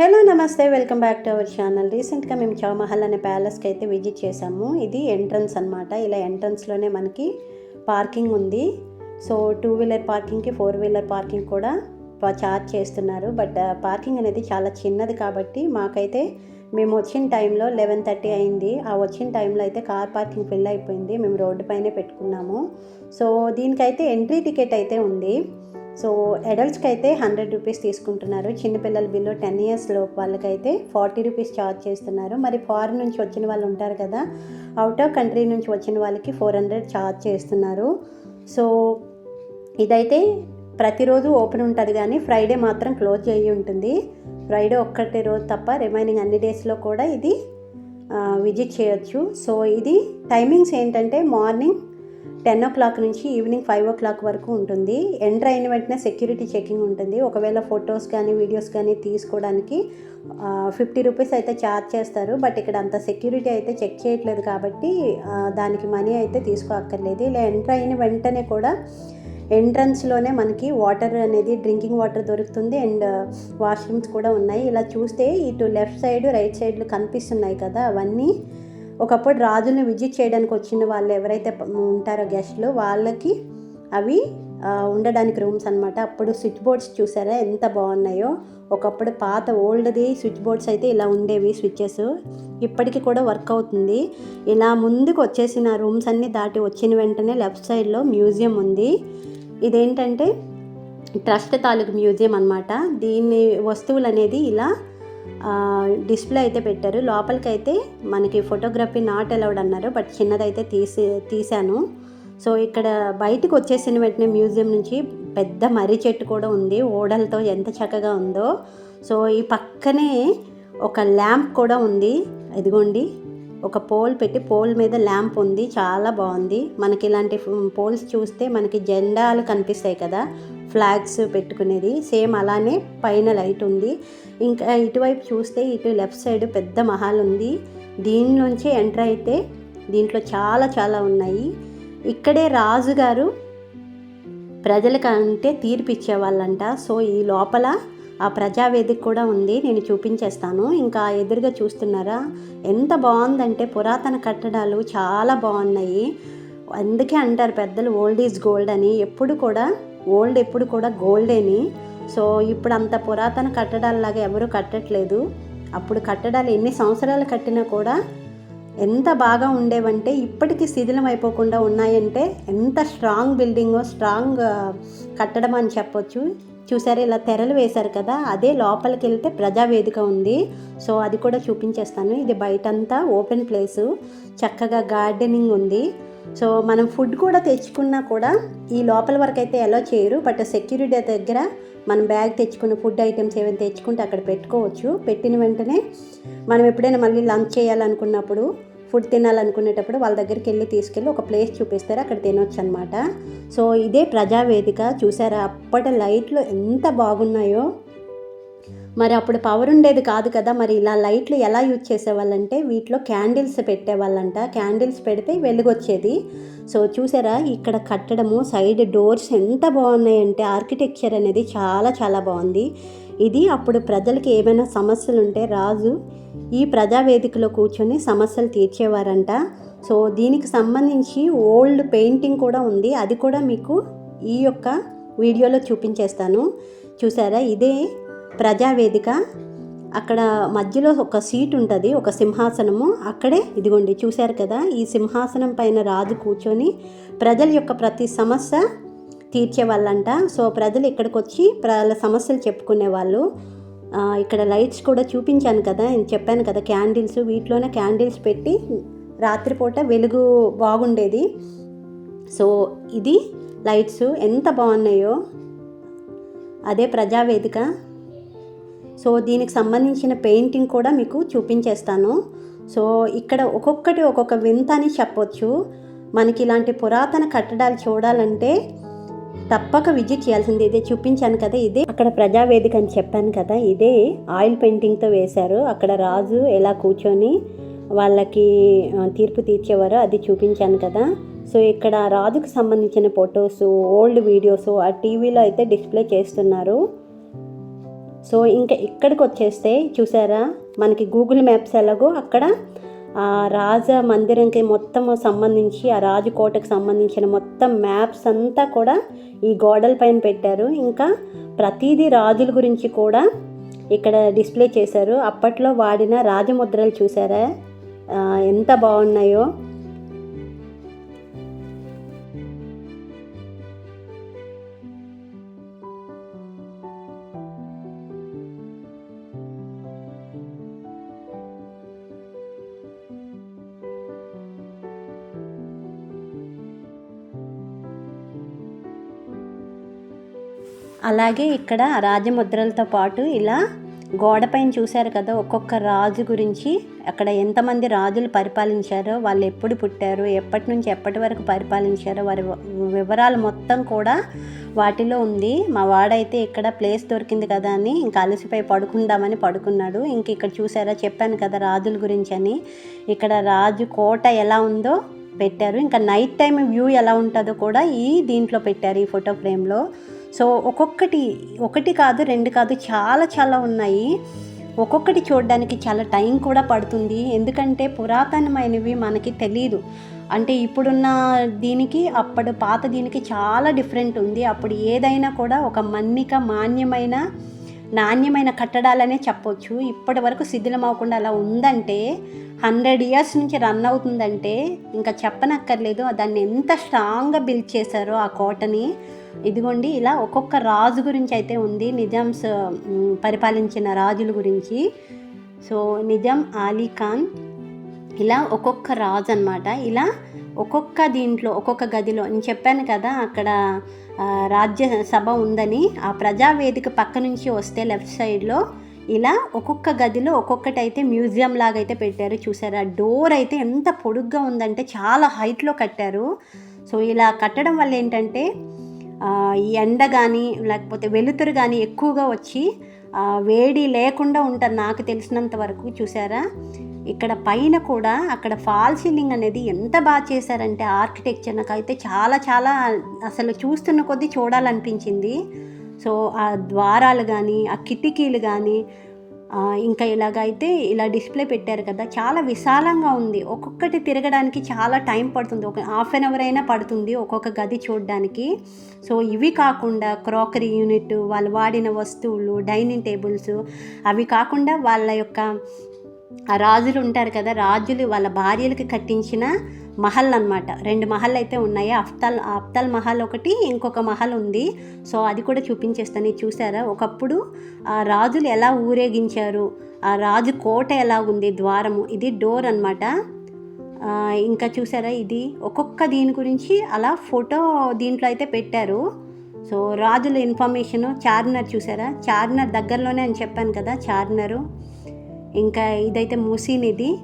Hello నమస్తే welcome back to our channel. రీసెంట్గా మేము చౌమహల్ అనే ప్యాలెస్కి అయితే విజిట్ చేసాము ఇది ఎంట్రన్స్ అనమాట ఇలా ఎంట్రన్స్లోనే మనకి పార్కింగ్ ఉంది. సో టూ వీలర్ పార్కింగ్కి ఫోర్ వీలర్ పార్కింగ్ కూడా చార్జ్ చేస్తున్నారు. బట్ పార్కింగ్ అనేది చాలా చిన్నది కాబట్టి మాకైతే మేము వచ్చిన టైంలో లెవెన్ థర్టీ అయింది. ఆ వచ్చిన టైంలో అయితే కార్ పార్కింగ్ ఫిల్ అయిపోయింది. మేము రోడ్డు పైనే పెట్టుకున్నాము. సో దీనికైతే ఎంట్రీ టికెట్ అయితే ఉంది. సో అడల్ట్స్కి అయితే హండ్రెడ్ రూపీస్ తీసుకుంటున్నారు. చిన్నపిల్లల బిల్లు టెన్ ఇయర్స్ లోపు వాళ్ళకైతే ఫార్టీ రూపీస్ ఛార్జ్ చేస్తున్నారు. మరి ఫారిన్ నుంచి వచ్చిన వాళ్ళు ఉంటారు కదా అవుట్ ఆఫ్ కంట్రీ నుంచి వచ్చిన వాళ్ళకి ఫోర్ హండ్రెడ్ ఛార్జ్ చేస్తున్నారు. సో ఇదైతే ప్రతిరోజు ఓపెన్ ఉంటుంది కానీ ఫ్రైడే మాత్రం క్లోజ్ అయ్యి ఉంటుంది. ఫ్రైడే ఒక్కటే రోజు తప్ప రిమైనింగ్ అన్ని డేస్లో కూడా ఇది విజిట్ చేయొచ్చు. సో ఇది టైమింగ్స్ ఏంటంటే మార్నింగ్ టెన్ ఓ క్లాక్ నుంచి ఈవినింగ్ ఫైవ్ ఓ క్లాక్ వరకు ఉంటుంది. ఎంటర్ అయిన వెంటనే సెక్యూరిటీ చెకింగ్ ఉంటుంది. ఒకవేళ ఫొటోస్ కానీ వీడియోస్ కానీ తీసుకోవడానికి ఫిఫ్టీ రూపీస్ అయితే ఛార్జ్ చేస్తారు. బట్ ఇక్కడ అంత సెక్యూరిటీ అయితే చెక్ చేయట్లేదు కాబట్టి దానికి మనీ అయితే తీసుకోక్కర్లేదు. ఇలా ఎంటర్ అయిన వెంటనే కూడా ఎంట్రన్స్లోనే మనకి వాటర్ అనేది డ్రింకింగ్ వాటర్ దొరుకుతుంది. అండ్ వాష్రూమ్స్ కూడా ఉన్నాయి. ఇలా చూస్తే ఇటు లెఫ్ట్ సైడ్ రైట్ సైడ్లు కనిపిస్తున్నాయి కదా అవన్నీ. ఒకప్పుడు రాజుని విజిట్ చేయడానికి వచ్చిన వాళ్ళు ఎవరైతే ఉంటారో గెస్ట్లు వాళ్ళకి అవి ఉండడానికి రూమ్స్ అనమాట అప్పుడు స్విచ్ బోర్డ్స్ చూసారా ఎంత బాగున్నాయో. ఒకప్పుడు పాత ఓల్డ్ది స్విచ్ బోర్డ్స్ అయితే ఇలా ఉండేవి స్విచ్చెస్ ఇప్పటికీ కూడా వర్క్ అవుతుంది. ఇలా ముందుకు వచ్చేసిన రూమ్స్ అన్నీ దాటి వచ్చిన వెంటనే లెఫ్ట్ సైడ్లో మ్యూజియం ఉంది. ఇదేంటంటే ట్రస్ట్ తాలూకు మ్యూజియం అనమాట దీన్ని వస్తువులు అనేది ఇలా డిస్ప్లే అయితే పెట్టారు. లోపలికైతే మనకి ఫోటోగ్రఫీ నాట్ అలౌడ్ అన్నారు బట్ చిన్నదైతే తీసి తీశాను. సో ఇక్కడ బయటకు వచ్చేసిన వెంటనే మ్యూజియం నుంచి పెద్ద మర్రి చెట్టు కూడా ఉంది. ఓడలతో ఎంత చక్కగా ఉందో. సో ఈ పక్కనే ఒక ల్యాంప్ కూడా ఉంది. ఇదిగోండి. ఒక పోల్ పెట్టి పోల్ మీద ల్యాంప్ ఉంది చాలా బాగుంది. మనకి ఇలాంటి పోల్స్ చూస్తే మనకి జెండాలు కనిపిస్తాయి కదా ఫ్లాగ్స్ పెట్టుకునేది. సేమ్ అలానే పైన లైట్ ఉంది. ఇంకా ఇటువైపు చూస్తే ఇటు లెఫ్ట్ సైడ్ పెద్ద మహల్ ఉంది. దీని నుంచి ఎంటర్ అయితే దీంట్లో చాలా చాలా ఉన్నాయి. ఇక్కడే రాజుగారు ప్రజలకంటే తీర్పిచ్చేవాళ్ళంట సో ఈ లోపల ఆ ప్రజావేదిక కూడా ఉంది నేను చూపించేస్తాను. ఇంకా ఎదురుగా చూస్తున్నారా ఎంత బాగుందంటే పురాతన కట్టడాలు చాలా బాగున్నాయి. అందుకే అంటారు పెద్దలు ఓల్డ్ ఈజ్ గోల్డ్ అని. ఎప్పుడు కూడా ఓల్డ్ ఎప్పుడు కూడా గోల్డేని సో ఇప్పుడు అంత పురాతన కట్టడాలలాగా ఎవరు కట్టట్లేదు. అప్పుడు కట్టడాలు ఎన్ని సంవత్సరాలు కట్టినా కూడా ఎంత బాగా ఉండేవంటే ఇప్పటికీ శిథిలం అయిపోకుండా ఉన్నాయంటే ఎంత స్ట్రాంగ్ బిల్డింగ్ స్ట్రాంగ్ కట్టడం అని చెప్పొచ్చు. చూసారా ఇలా తెరలు వేశారు కదా అదే లోపలికి వెళ్తే ప్రజావేదిక ఉంది. సో అది కూడా చూపించేస్తాను. ఇది బయటంతా ఓపెన్ ప్లేసు చక్కగా గార్డెనింగ్ ఉంది. సో మనం ఫుడ్ కూడా తెచ్చుకున్నా కూడా ఈ లోపల వరకు అయితే ఎలా చేయరు బట్ సెక్యూరిటీ దగ్గర మనం బ్యాగ్ తెచ్చుకున్న ఫుడ్ ఐటమ్స్ ఏమైనా తెచ్చుకుంటే అక్కడ పెట్టుకోవచ్చు. పెట్టిన వెంటనే మనం ఎప్పుడైనా మళ్ళీ లంచ్ చేయాలనుకున్నప్పుడు ఫుడ్ తినాలనుకునేటప్పుడు వాళ్ళ దగ్గరికి వెళ్ళి తీసుకెళ్ళి ఒక ప్లేస్ చూపిస్తారు అక్కడ తినొచ్చు అనమాట సో ఇదే ప్రజావేదిక. చూసారా? అప్పటి లైట్లు ఎంత బాగున్నాయో. మరి అప్పుడు పవర్ ఉండేది కాదు కదా మరి ఇలా లైట్లు ఎలా యూజ్ చేసేవాళ్ళంటే వీటిలో క్యాండిల్స్ పెట్టేవాళ్ళంట. క్యాండిల్స్ పెడితే వెలుగొచ్చేది. సో చూసారా ఇక్కడ కట్టడము సైడ్ డోర్స్ ఎంత బాగున్నాయంటే ఆర్కిటెక్చర్ అనేది చాలా చాలా బాగుంది. ఇది అప్పుడు ప్రజలకి ఏమైనా సమస్యలు ఉంటే రాజు ఈ ప్రజావేదికలో కూర్చొని సమస్యలు తీర్చేవారంట. సో దీనికి సంబంధించి ఓల్డ్ పెయింటింగ్ కూడా ఉంది. అది కూడా మీకు ఈ యొక్క వీడియోలో చూపించేస్తాను. చూసారా ఇదే ప్రజావేదిక. అక్కడ మధ్యలో ఒక సీట్ ఉంటుంది ఒక సింహాసనము. అక్కడే ఇదిగోండి చూశారు కదా ఈ సింహాసనం పైన రాజు కూర్చొని ప్రజల యొక్క ప్రతి సమస్య తీర్చేవాళ్ళంట. సో ప్రజలు ఇక్కడికి వచ్చి వాళ్ళ సమస్యలు చెప్పుకునేవాళ్ళు. వాళ్ళు ఇక్కడ లైట్స్ కూడా చూపించాను కదా నేను చెప్పాను కదా క్యాండిల్స్ వీటిలోనే క్యాండిల్స్ పెట్టి రాత్రిపూట వెలుగు బాగుండేది. సో ఇది లైట్స్ ఎంత బాగున్నాయో. అదే ప్రజావేదిక. సో దీనికి సంబంధించిన పెయింటింగ్ కూడా మీకు చూపించేస్తాను. సో ఇక్కడ ఒక్కొక్కటి ఒక్కొక్క వింత అని చెప్పొచ్చు. మనకి ఇలాంటి పురాతన కట్టడాలు చూడాలంటే తప్పక విజిట్ చేయాల్సింది ఇదే. చూపించాను కదా ఇదే. అక్కడ ప్రజావేదిక అని చెప్పాను కదా ఇదే. ఆయిల్ పెయింటింగ్తో వేశారు. అక్కడ రాజు ఎలా కూర్చొని వాళ్ళకి తీర్పు తీర్చేవారు అది చూపించాను కదా. సో ఇక్కడ రాజుకు సంబంధించిన ఫొటోస్ ఓల్డ్ వీడియోస్ ఆ టీవీలో అయితే డిస్ప్లే చేస్తున్నారు. సో ఇంకా ఇక్కడికి వచ్చేస్తే చూసారా? మనకి గూగుల్ మ్యాప్స్ ఎలాగో అక్కడ ఆ రాజ మందిరంకి మొత్తం సంబంధించి ఆ రాజకోటకు సంబంధించిన మొత్తం మ్యాప్స్ అంతా కూడా ఈ గోడల పైన పెట్టారు. ఇంకా ప్రతిదీ రాజుల గురించి కూడా ఇక్కడ డిస్ప్లే చేశారు. అప్పట్లో వాడిన రాజముద్రలు చూసారా? ఎంత బాగున్నాయో. అలాగే ఇక్కడ రాజముద్రలతో పాటు ఇలా గోడపైన చూశారు కదా ఒక్కొక్క రాజు గురించి. అక్కడ ఎంతమంది రాజులు పరిపాలించారో వాళ్ళు ఎప్పుడు పుట్టారు ఎప్పటి నుంచి ఎప్పటి వరకు పరిపాలించారో వారి వివరాలు మొత్తం కూడా వాటిలో ఉంది. మా వాడైతే ఇక్కడ ప్లేస్ దొరికింది కదా అని ఇంకా అలసిపోయి పడుకుందామని పడుకున్నాడు. ఇంక ఇక్కడ చూసారా చెప్పాను కదా రాజుల గురించి అని. ఇక్కడ రాజు కోట ఎలా ఉందో పెట్టారు. ఇంకా నైట్ టైం వ్యూ ఎలా ఉంటుందో కూడా ఈ దీంట్లో పెట్టారు ఈ ఫోటో ఫ్రేమ్లో. సో ఒక్కొక్కటి ఒకటి కాదు రెండు కాదు చాలా చాలా ఉన్నాయి. ఒక్కొక్కటి చూడడానికి చాలా టైం కూడా పడుతుంది. ఎందుకంటే పురాతనమైనవి మనకి తెలియదు అంటే ఇప్పుడున్న దీనికి అప్పుడు పాత దీనికి చాలా డిఫరెంట్ ఉంది. అప్పుడు ఏదైనా కూడా ఒక మన్నిక మాన్యమైన నాణ్యమైన కట్టడాలనే చెప్పొచ్చు. ఇప్పటి వరకు శిథిలం అవ్వకుండా అలా ఉందంటే హండ్రెడ్ ఇయర్స్ నుంచి రన్ అవుతుందంటే ఇంకా చెప్పనక్కర్లేదు. దాన్ని ఎంత స్ట్రాంగ్గా బిల్డ్ చేశారో ఆ కోటని. ఇదిగోండి ఇలా ఒక్కొక్క రాజు గురించి అయితే ఉంది నిజామ్స్ పరిపాలించిన రాజుల గురించి. సో నిజాం అలీ ఖాన్ ఇలా ఒక్కొక్క రాజు అనమాట ఇలా ఒక్కొక్క దీంట్లో ఒక్కొక్క గదిలో నేను చెప్పాను కదా అక్కడ రాజ్యసభ ఉందని ఆ ప్రజావేదిక పక్క నుంచి వస్తే లెఫ్ట్ సైడ్లో ఇలా ఒక్కొక్క గదిలో ఒక్కొక్కటి అయితే మ్యూజియం లాగా అయితే పెట్టారు. చూసారా? డోర్ అయితే ఎంత పొడుగ్గా ఉందంటే చాలా హైట్లో కట్టారు. సో ఇలా కట్టడం వల్ల ఏంటంటే ఈ ఎండ కానీ లేకపోతే వెలుతురు కానీ ఎక్కువగా వచ్చి వేడి లేకుండా ఉంటారు నాకు తెలిసినంత వరకు చూసారా? ఇక్కడ పైన కూడా అక్కడ ఫాల్ సీలింగ్ అనేది ఎంత బాగా చేశారంటే ఆర్కిటెక్చర్ నాకైతే చాలా చాలా అసలు చూస్తున్న కొద్దీ చూడాలనిపించింది. సో ఆ ద్వారాలు కానీ ఆ కిటికీలు కానీ ఇంకా ఇలాగైతే ఇలా డిస్ప్లే పెట్టారు కదా చాలా విశాలంగా ఉంది. ఒక్కొక్కటి తిరగడానికి చాలా టైం పడుతుంది. ఒక హాఫ్ అన్ అవర్ అయినా పడుతుంది ఒక్కొక్క గది చూడడానికి. సో ఇవి కాకుండా క్రాకరీ యూనిట్ వాళ్ళు వాడిన వస్తువులు డైనింగ్ టేబుల్స్ అవి కాకుండా వాళ్ళ యొక్క రాజులు ఉంటారు కదా రాజులు వాళ్ళ భార్యలకి కట్టించిన మహల్ అన్నమాట. రెండు మహల్ అయితే ఉన్నాయి. అఫ్తాల్ అఫ్తాల్ మహల్ ఒకటి ఇంకొక మహల్ ఉంది. సో అది కూడా చూపించేస్తాను. ఇది చూసారా? ఒకప్పుడు ఆ రాజులు ఎలా ఊరేగించారు? ఆ రాజు కోట ఎలా ఉంది? ద్వారము ఇది డోర్ అనమాట ఇంకా చూసారా ఇది? ఒక్కొక్క దీని గురించి అలా ఫోటో దీంట్లో అయితే పెట్టారు. సో రాజుల ఇన్ఫర్మేషన్ చార్నర్ చూసారా? చార్నర్ దగ్గరలోనే అని చెప్పాను కదా చార్నరు ఇంకా ఇదైతే ముసీన్ ఇది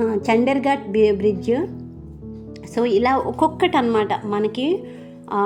చండర్ఘాట్ బ్రిడ్జ్. సో ఇలా ఒక్కొక్కటి అనమాట మనకి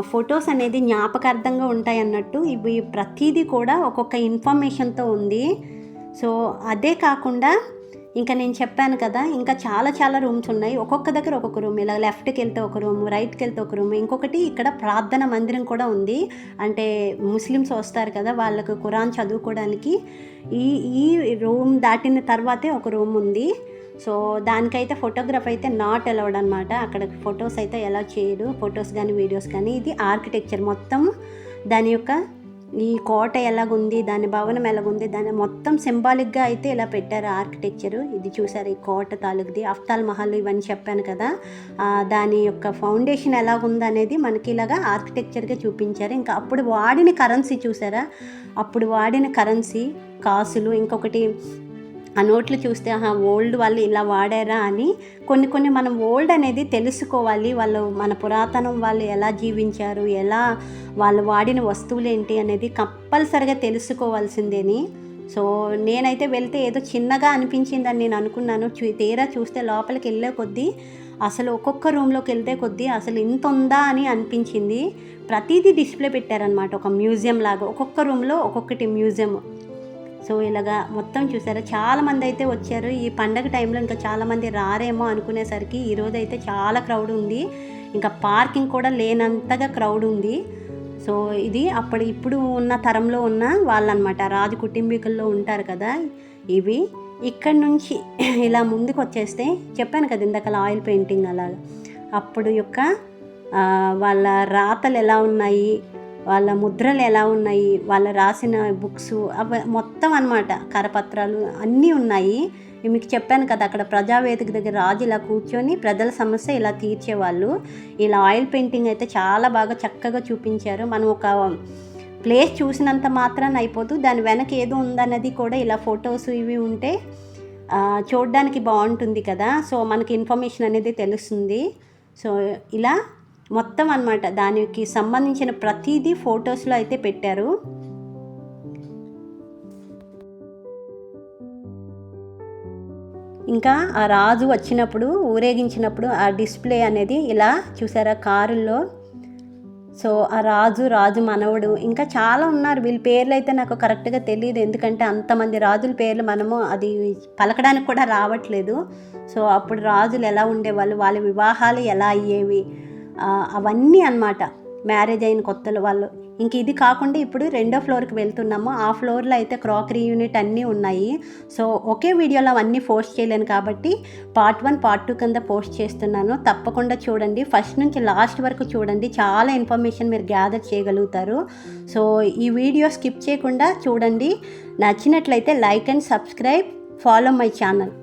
ఫొటోస్ అనేది జ్ఞాపకార్థంగా ఉంటాయి అన్నట్టు ఇవి ప్రతిదీ కూడా ఒక్కొక్క ఇన్ఫర్మేషన్తో ఉంది. సో అదే కాకుండా ఇంకా నేను చెప్పాను కదా ఇంకా చాలా చాలా రూమ్స్ ఉన్నాయి. ఒక్కొక్క దగ్గర ఒక్కొక్క రూమ్. ఇలా లెఫ్ట్కి వెళ్తే ఒక రూమ్ రైట్కి వెళ్తే ఒక రూమ్. ఇంకొకటి ఇక్కడ ప్రార్థన మందిరం కూడా ఉంది. అంటే ముస్లిమ్స్ వస్తారు కదా వాళ్ళకు ఖురాన్ చదువుకోవడానికి. ఈ ఈ రూమ్ దాటిన తర్వాతే ఒక రూమ్ ఉంది. సో దానికైతే ఫోటోగ్రాఫ్ అయితే నాట్ అలౌడ్ అనమాట అక్కడ ఫొటోస్ అయితే ఎలా చేయడు. ఫొటోస్ కానీ వీడియోస్ కానీ ఇది ఆర్కిటెక్చర్ మొత్తం దాని యొక్క ఈ కోట ఎలాగుంది దాని భవనం ఎలాగుంది దాని మొత్తం సింబాలిక్గా అయితే ఇలా పెట్టారు ఆర్కిటెక్చర్ ఇది చూసారు ఈ కోట తాలూకుది అఫ్తాల్ మహల్ ఇవన్నీ చెప్పాను కదా. దాని యొక్క ఫౌండేషన్ ఎలాగుంది అనేది మనకి ఇలాగా ఆర్కిటెక్చర్గా చూపించారు. ఇంకా అప్పుడు వాడిన కరెన్సీ చూసారా? అప్పుడు వాడిన కరెన్సీ కాసులు ఇంకొకటి ఆ నోట్లు చూస్తే ఆహా ఓల్డ్ వాళ్ళు ఇలా వాడారా? అని కొన్ని కొన్ని మనం ఓల్డ్ అనేది తెలుసుకోవాలి. వాళ్ళు మన పురాతనం వాళ్ళు ఎలా జీవించారు ఎలా వాళ్ళు వాడిన వస్తువులు ఏంటి అనేది కంపల్సరిగా తెలుసుకోవాల్సిందేని. సో నేనైతే వెళ్తే ఏదో చిన్నగా అనిపించిందని నేను అనుకున్నాను. చూ తీరా చూస్తే లోపలికి వెళ్ళే కొద్దీ అసలు ఒక్కొక్క రూమ్లోకి వెళ్తే కొద్దీ అసలు ఇంత ఉందా అని అనిపించింది. ప్రతిదీ డిస్ప్లే పెట్టారనమాట ఒక మ్యూజియం లాగా ఒక్కొక్క రూమ్లో ఒక్కొక్కటి మ్యూజియం సో ఇలాగా మొత్తం చూసారా? చాలామంది అయితే వచ్చారు. ఈ పండగ టైంలో ఇంకా చాలామంది రారేమో అనుకునేసరికి ఈరోజు అయితే చాలా క్రౌడ్ ఉంది. ఇంకా పార్కింగ్ కూడా లేనంతగా క్రౌడ్ ఉంది. సో ఇది అప్పుడు ఇప్పుడు ఉన్న తరంలో ఉన్న వాళ్ళనమాట. రాజు కుటుంబీకుల్లో ఉంటారు కదా ఇవి. ఇక్కడ నుంచి ఇలా ముందుకు వచ్చేస్తే చెప్పాను కదా ఇందాక ఆయిల్ పెయింటింగ్ అలాగా. అప్పుడు యొక్క వాళ్ళ రాతలు ఎలా ఉన్నాయి? వాళ్ళ ముద్రలు ఎలా ఉన్నాయి వాళ్ళు రాసిన బుక్స్ అవి మొత్తం అన్నమాట కరపత్రాలు అన్నీ ఉన్నాయి. మీకు చెప్పాను కదా అక్కడ ప్రజావేదిక దగ్గర రాజు ఇలా కూర్చొని ప్రజల సమస్య ఇలా తీర్చేవాళ్ళు. ఇలా ఆయిల్ పెయింటింగ్ అయితే చాలా బాగా చక్కగా చూపించారు. మనం ఒక ప్లేస్ చూసినంత మాత్రాన అయిపోదు దాని వెనక ఏదో ఉందన్నది కూడా ఇలా ఫొటోస్ ఇవి ఉంటే చూడడానికి బాగుంటుంది కదా. సో మనకి ఇన్ఫర్మేషన్ అనేది తెలుస్తుంది. సో ఇలా మొత్తం అన్నమాట. దానికి సంబంధించిన ప్రతిదీ ఫొటోస్లో అయితే పెట్టారు. ఇంకా ఆ రాజు వచ్చినప్పుడు ఊరేగించినప్పుడు ఆ డిస్ప్లే అనేది ఇలా చూసారా కారుల్లో. సో ఆ రాజు రాజు మనవడు ఇంకా చాలా ఉన్నారు. వీళ్ళ పేర్లు అయితే నాకు కరెక్ట్గా తెలియదు ఎందుకంటే అంతమంది రాజుల పేర్లు మనము అది పలకడానికి కూడా రావట్లేదు. సో అప్పుడు రాజులు ఎలా ఉండేవాళ్ళు? వాళ్ళ వివాహాలు ఎలా అయ్యేవి? అవన్నీ అన్నమాట. మ్యారేజ్ అయిన కొత్తలు వాళ్ళు. ఇంక ఇది కాకుండా ఇప్పుడు రెండో ఫ్లోర్కి వెళ్తున్నాము. ఆ ఫ్లోర్లో అయితే క్రాకరీ యూనిట్ అన్నీ ఉన్నాయి. సో ఒకే వీడియోలో అవన్నీ పోస్ట్ చేయలేను కాబట్టి పార్ట్ వన్ పార్ట్ టూ కింద పోస్ట్ చేస్తున్నాను. తప్పకుండా చూడండి. ఫస్ట్ నుంచి లాస్ట్ వరకు చూడండి. చాలా ఇన్ఫర్మేషన్ మీరు గ్యాదర్ చేయగలుగుతారు. సో ఈ వీడియో స్కిప్ చేయకుండా చూడండి. నచ్చినట్లయితే like and subscribe. Follow my channel.